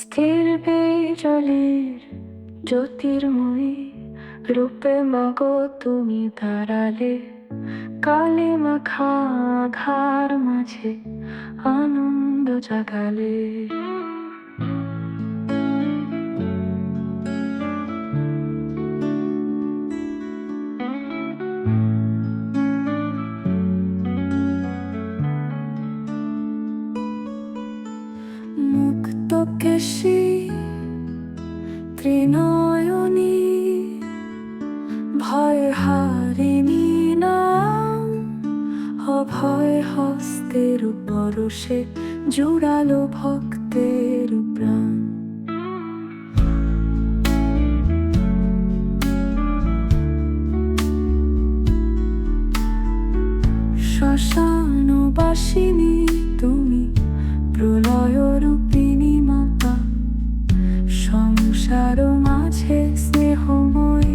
স্থির জলের জ্যোতির্ময়ী রূপে মাগো তুমি দাঁড়ালে কালে মাখা ঘার মাঝে আনন্দ জাগালে। কেশী ত্রিনয়নী ভয় হারিণী নাম অভয় হস্তের পরশে জুড়ালো ভক্তের প্রাণ। শ্মশানবাসিনী সংসার মাঝে স্নেহময়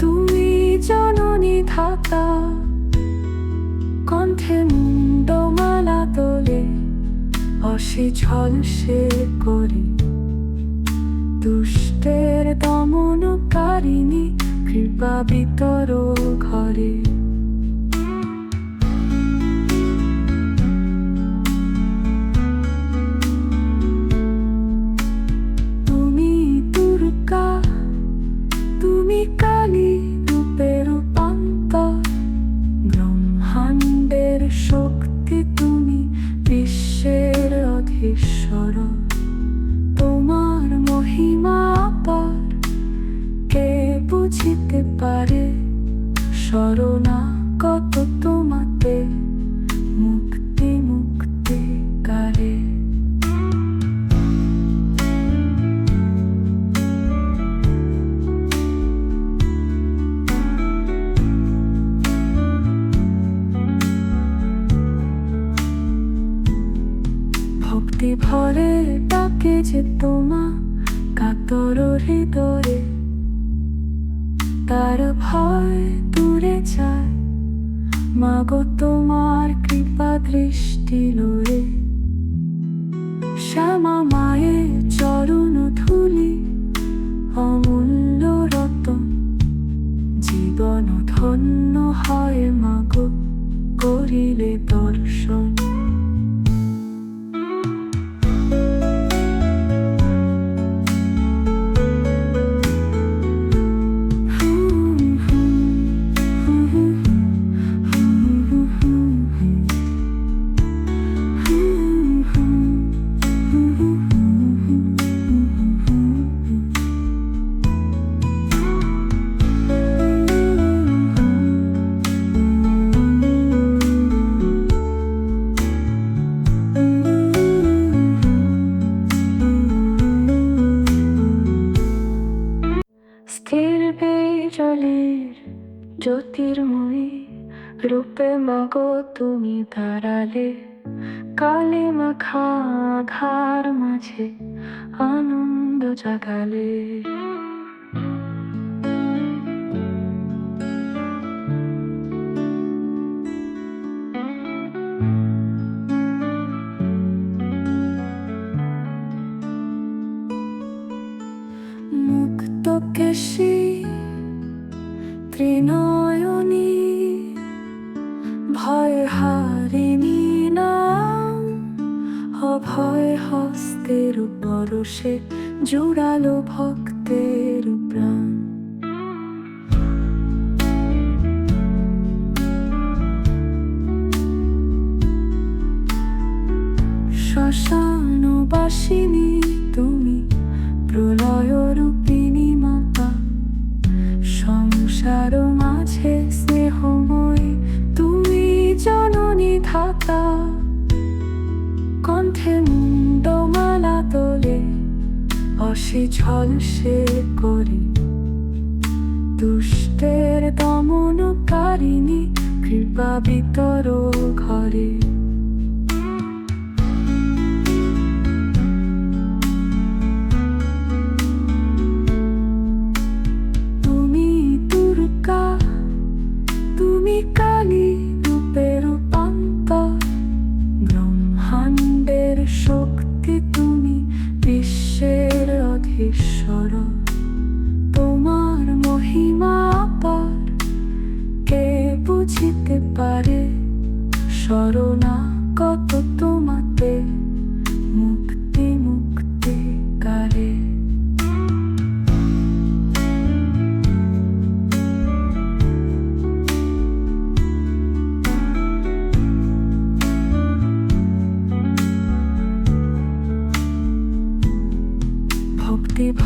তুমি জননী ধাতা কণ্ঠে মুন্ডমালা তোলে, অসি ঝলসে করি। দুষ্টের দমনকারিণী কৃপা বিতর ঘরে। শরণাগত তোমাতে। মুক্তি মুক্তি কারে। ভক্তি ভরে ডাকে যে তোমা কাতর হৃদয়ে। তার ভয় দূরে যায়। মাগো, তোমার কৃপা দৃষ্টি লয়ে। শ্যামা মায়ের চরণ ধুলি, অমূল্য রতন। জীবন ধন্য হয় জলের জ্যোতির্ময়ী রূপে মাগো তুমি দাঁড়ালে কালে মাখা ঘার মাঝে আনন্দ জাগালে। পরশে জুড়ালো ভক্তের প্রাণ। শ্মশানবাসিনী তুমি প্রলয় রূপিণী মাতা। সংসার অসি ঝলসে করি। দুষ্টের দমনকারিণী কৃপা বিতর ঘরে। তুমি দুর্গা, তুমি কালী রূপে রূপান্তর। ব্রহ্মাণ্ডের শক্তি ঈশ্বর তোমার মহিমা আপার কে বুঝিতে পারে? স্মরণা কত তোমাতে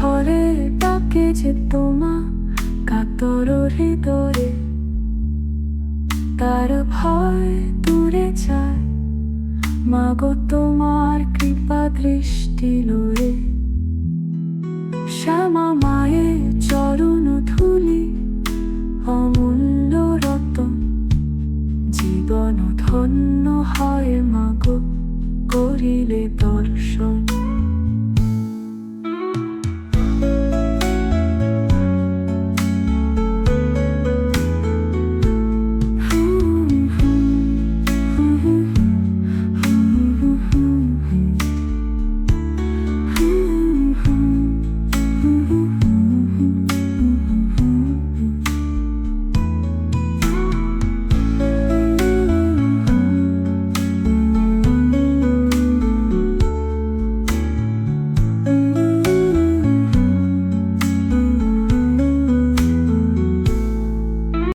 ভরে ডাকে যে তোমা কাতর হৃদয়ে। তার ভয় দূরে যায় মাগো তোমার কৃপা দৃষ্টি লয়ে। শ্যামা